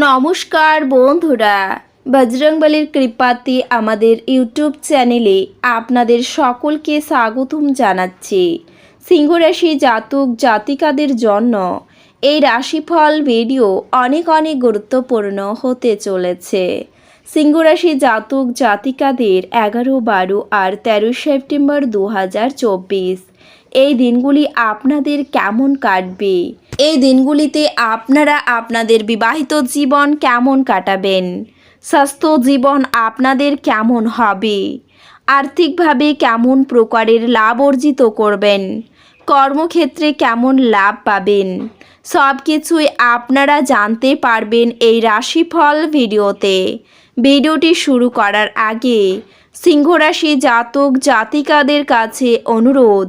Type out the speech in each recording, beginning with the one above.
নমস্কার বন্ধুরা বজরংবলির কৃপাতে আমাদের ইউটিউব চ্যানেলে আপনাদের সকলকে স্বাগতম জানাচ্ছি। সিংহরাশি জাতক জাতিকাদের জন্য এই রাশিফল ভিডিও অনেক অনেক গুরুত্বপূর্ণ হতে চলেছে। সিংহরাশি জাতক জাতিকাদের এগারো, বারো আর তেরো সেপ্টেম্বর দু হাজার চব্বিশ। এই দিনগুলি আপনাদের কেমন কাটবে? এই দিনগুলিতে আপনারা আপনাদের বিবাহিত জীবন কেমন কাটাবেন? স্বাস্থ্য জীবন আপনাদের কেমন হবে? আর্থিকভাবে কেমন প্রকারের লাভ অর্জিত করবেন? কর্মক্ষেত্রে কেমন লাভ পাবেন? সব কিছুই আপনারা জানতে পারবেন এই রাশিফল ভিডিওতে। ভিডিওটি শুরু করার আগে সিংহরাশি জাতক জাতিকাদের কাছে অনুরোধ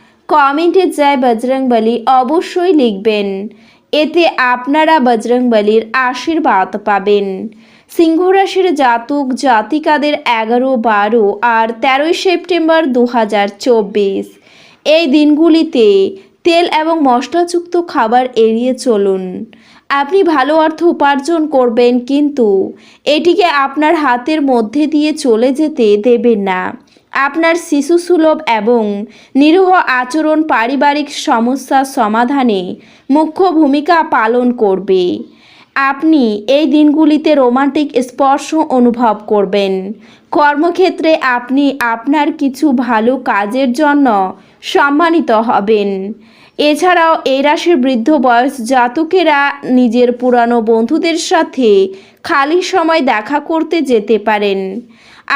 কমেন্টে যায় বজরংবলী অবশ্যই লিখবেন। এতে আপনারা বজরংবলীর আশীর্বাদ পাবেন। সিংহরাশির জাতক জাতিকাদের এগারো, বারো আর তেরোই সেপ্টেম্বর দু হাজার চব্বিশ। এই দিনগুলিতে তেল এবং মশলাযুক্ত খাবার এড়িয়ে চলুন। আপনি ভালো অর্থ উপার্জন করবেন, কিন্তু এটিকে আপনার হাতের মধ্যে দিয়ে চলে যেতে দেবেন না। আপনার শিশুসুলভ এবং নিরীহ আচরণ পারিবারিক সমস্যা সমাধানে মুখ্য ভূমিকা পালন করবে। আপনি এই দিনগুলিতে রোমান্টিক স্পর্শ অনুভব করবেন। কর্মক্ষেত্রে আপনি আপনার কিছু ভালো কাজের জন্য সম্মানিত হবেন। এছাড়াও এই রাশির বৃদ্ধ বয়স জাতকেরা নিজের পুরানো বন্ধুদের সাথে খালি সময় দেখা করতে যেতে পারেন।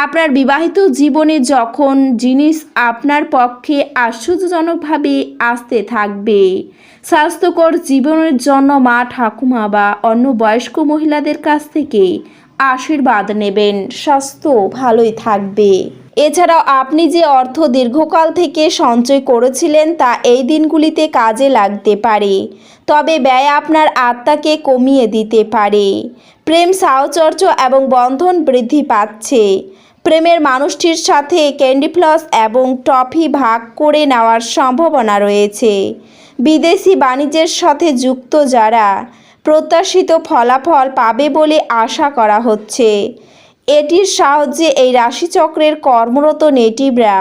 আপনার বিবাহিত জীবনে যখন জিনিস আপনার পক্ষে আশ্চর্যজনকভাবে আসতে থাকবে, স্বাস্থ্যকর জীবনের জন্য মা ঠাকুমা বা অন্য বয়স্ক মহিলাদের কাছ থেকে আশীর্বাদ নেবেন, স্বাস্থ্য ভালোই থাকবে। এছাড়াও আপনি যে অর্থ দীর্ঘকাল থেকে সঞ্চয় করেছিলেন তা এই দিনগুলিতে কাজে লাগতে পারে, তবে ব্যয় আপনার আত্মাকে কমিয়ে দিতে পারে। প্রেম, সাহচর্য এবং বন্ধন বৃদ্ধি পাচ্ছে। প্রেমের মানুষটির সাথে ক্যান্ডি ফ্লস এবং টফি ভাগ করে নেওয়ার সম্ভাবনা রয়েছে। বিদেশি বাণিজ্যের সাথে যুক্ত যারা প্রত্যাশিত ফলাফল পাবে বলে আশা করা হচ্ছে। এটির সাহায্যে এই রাশিচক্রের কর্মরত নেটিভরা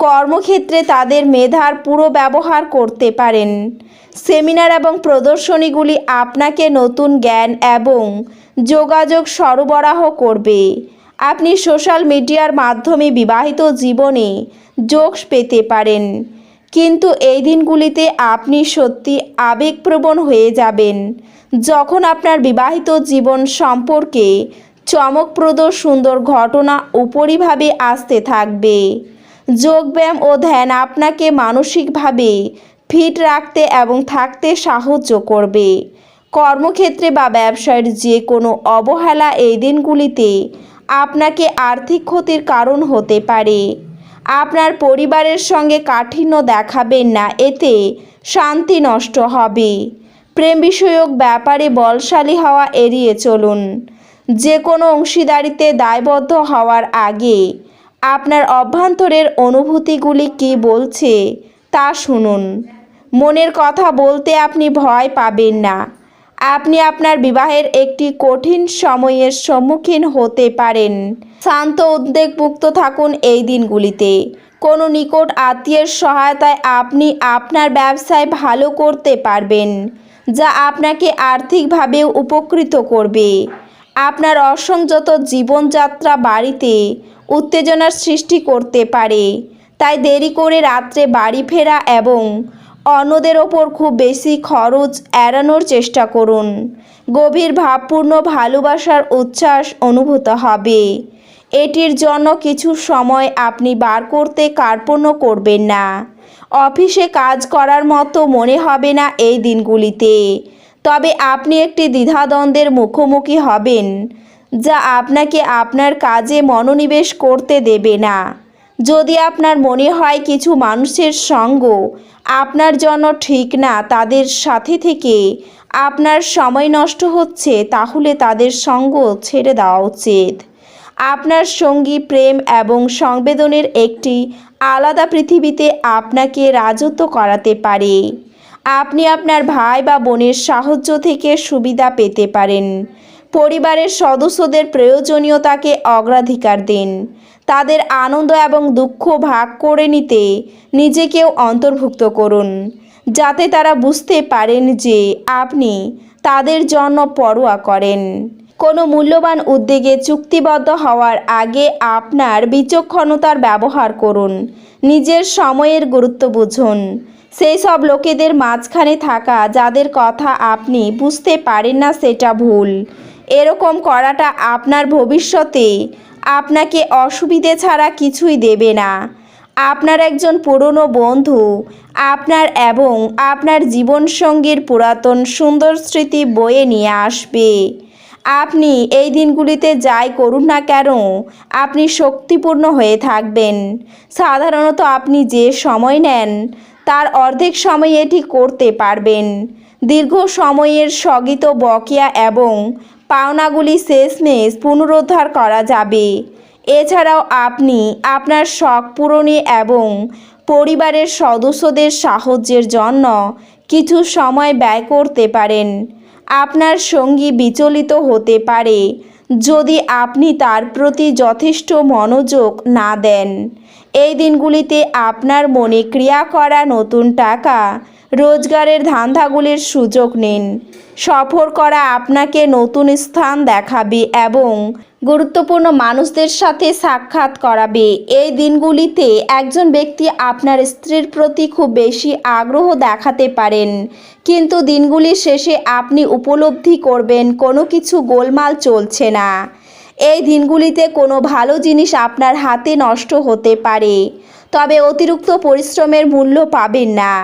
কর্মক্ষেত্রে তাদের মেধার পুরো ব্যবহার করতে পারেন। সেমিনার এবং প্রদর্শনীগুলি আপনাকে নতুন জ্ঞান এবং যোগাযোগ সরবরাহ করবে। আপনি সোশ্যাল মিডিয়ার মাধ্যমে বিবাহিত জীবনে যোগ পেতে পারেন। কিন্তু এই দিনগুলিতে আপনি সত্যি আবেগপ্রবণ হয়ে যাবেন। যখন আপনার বিবাহিত জীবন সম্পর্কে চমকপ্রদ সুন্দর ঘটনা উপরিভাবে আসতে থাকবে। যোগব্যায়াম ও ধ্যান আপনাকে মানসিকভাবে ফিট রাখতে এবং থাকতে সাহায্য করবে। কর্মক্ষেত্রে বা ব্যবসায়ের যে কোনো অবহেলা এই দিনগুলিতে আপনাকে আর্থিক ক্ষতির কারণ হতে পারে। আপনার পরিবারের সঙ্গে কাঠিন্য দেখাবেন না, এতে শান্তি নষ্ট হবে। প্রেম বিষয়ক ব্যাপারে বলশালী হওয়া এড়িয়ে চলুন। যে কোনো অংশীদারিতে দায়বদ্ধ হওয়ার আগে আপনার অভ্যন্তরের অনুভূতিগুলি কী বলছে তা শুনুন। মনের কথা বলতে আপনি ভয় পাবেন না। আপনি আপনার বিবাহের একটি কঠিন সময়ের সম্মুখীন হতে পারেন। শান্ত উদ্বেগমুক্ত থাকুন এই দিনগুলিতে। কোনো নিকট আত্মীয়ের সহায়তায় আপনি আপনার ব্যবসায় ভালো করতে পারবেন, যা আপনাকে আর্থিকভাবেও উপকৃত করবে। আপনার অসংযত জীবনযাত্রা বাড়িতে উত্তেজনার সৃষ্টি করতে পারে, তাই দেরি করে রাত্রে বাড়ি ফেরা এবং অন্যদের ওপর খুব বেশি খরচ এড়ানোর চেষ্টা করুন। গভীর ভাবপূর্ণ ভালোবাসার উচ্ছ্বাস অনুভূত হবে। এটির জন্য কিছু সময় আপনি বার করতে কার্পণ্য করবেন না। অফিসে কাজ করার মতো মনে হবে না এই দিনগুলিতে। তবে আপনি একটি দ্বিধাদ্বন্দ্বের মুখোমুখি হবেন, যা আপনাকে আপনার কাজে মনোনিবেশ করতে দেবে না। যদি আপনার মনে হয় কিছু মানুষের সঙ্গ আপনার জন্য ঠিক না, তাদের সাথে থেকে আপনার সময় নষ্ট হচ্ছে, তাহলে তাদের সঙ্গ ছেড়ে দেওয়া উচিত। আপনার সঙ্গী প্রেম এবং সংবেদনের একটি আলাদা পৃথিবীতে আপনাকে রাজত্ব করাতে পারে। আপনি আপনার ভাই বা বোনের সাহায্য থেকে সুবিধা পেতে পারেন। পরিবারের সদস্যদের প্রয়োজনীয়তাকে অগ্রাধিকার দিন। তাদের আনন্দ এবং দুঃখ ভাগ করে নিতে নিজেকেও অন্তর্ভুক্ত করুন, যাতে তারা বুঝতে পারেন যে আপনি তাদের জন্য পরোয়া করেন। কোনো মূল্যবান উদ্যোগে চুক্তিবদ্ধ হওয়ার আগে আপনার বিচক্ষণতার ব্যবহার করুন, নিজের সময়ের গুরুত্ব বুঝুন। সেই সব লোকেদের মাঝখানে থাকা যাদের কথা আপনি বুঝতে পারেন না সেটা ভুল। এরকম করাটা আপনার ভবিষ্যতে আপনাকে অসুবিধে ছাড়া কিছুই দেবে না। আপনার একজন পুরনো বন্ধু, আপনার এবং আপনার জীবনসঙ্গীর পুরাতন সুন্দর স্মৃতি বয়ে নিয়ে আসবে। আপনি এই দিনগুলিতে যাই করুন না কেন, আপনি শক্তিপূর্ণ হয়ে থাকবেন। সাধারণত আপনি যে সময় নেন, তার অর্ধেক সময় এটি করতে পারবেন। দীর্ঘ সময়ের স্থগিত বকেয়া এবং পাওনাগুলি শেষমেশ পুনরুদ্ধার করা যাবে। এছাড়াও আপনি আপনার শখ পূরণে এবং পরিবারের সদস্যদের সাহায্যের জন্য কিছু সময় ব্যয় করতে পারেন। আপনার সঙ্গী বিচলিত হতে পারে যদি আপনি তার প্রতি যথেষ্ট মনোযোগ না দেন। এই দিনগুলিতে আপনার মনে ক্রিয়া করা নতুন টাকা রোজগারের ধান্দাগুলির সুযোগ নিন। সফর করা আপনাকে নতুন স্থান দেখাবে এবং গুরুত্বপূর্ণ মানুষদের সাথে সাক্ষাৎ করাবে। এই দিনগুলিতে একজন ব্যক্তি আপনার স্ত্রীর প্রতি খুব বেশি আগ্রহ দেখাতে পারেন। কিন্তু দিনগুলির শেষে আপনি উপলব্ধি করবেন, কোনো কিছু গোলমাল চলছে না। এই দিনগুলিতে কোনো ভালো জিনিস আপনার হাতে নষ্ট হতে পারে, তবে অতিরিক্ত পরিশ্রমের মূল্য পাবেন না।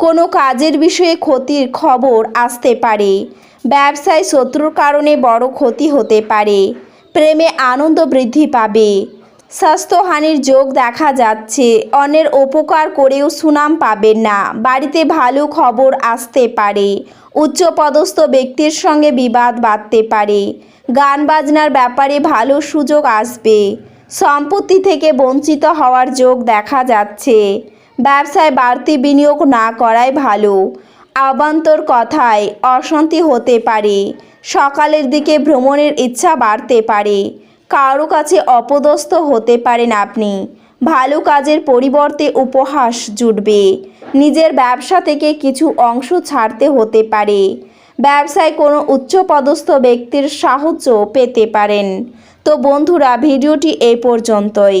কোনো কাজের বিষয়ে ক্ষতির খবর আসতে পারে। ব্যবসায় শত্রুর কারণে বড় ক্ষতি হতে পারে। প্রেমে আনন্দ বৃদ্ধি পাবে। স্বাস্থ্যহানির যোগ দেখা যাচ্ছে। অন্যের উপকার করেও সুনাম পাবেন না। বাড়িতে ভালো খবর আসতে পারে। উচ্চপদস্থ ব্যক্তির সঙ্গে বিবাদ বাঁধতে পারে। গান বাজনার ব্যাপারে ভালো সুযোগ আসবে। সম্পত্তি থেকে বঞ্চিত হওয়ার যোগ দেখা যাচ্ছে। ব্যবসায় বাড়তি বিনিয়োগ না করাই ভালো। আবান্তর কথায় অশান্তি হতে পারে। সকালের দিকে ভ্রমণের ইচ্ছা বাড়তে পারে। কারও কাছে অপদস্থ হতে পারেন আপনি। ভালো কাজের পরিবর্তে উপহাস জুটবে। নিজের ব্যবসা থেকে কিছু অংশ ছাড়তে হতে পারে। ব্যবসায় কোনো উচ্চপদস্থ ব্যক্তির সাহায্য পেতে পারেন। তো বন্ধুরা, ভিডিওটি এই পর্যন্তই।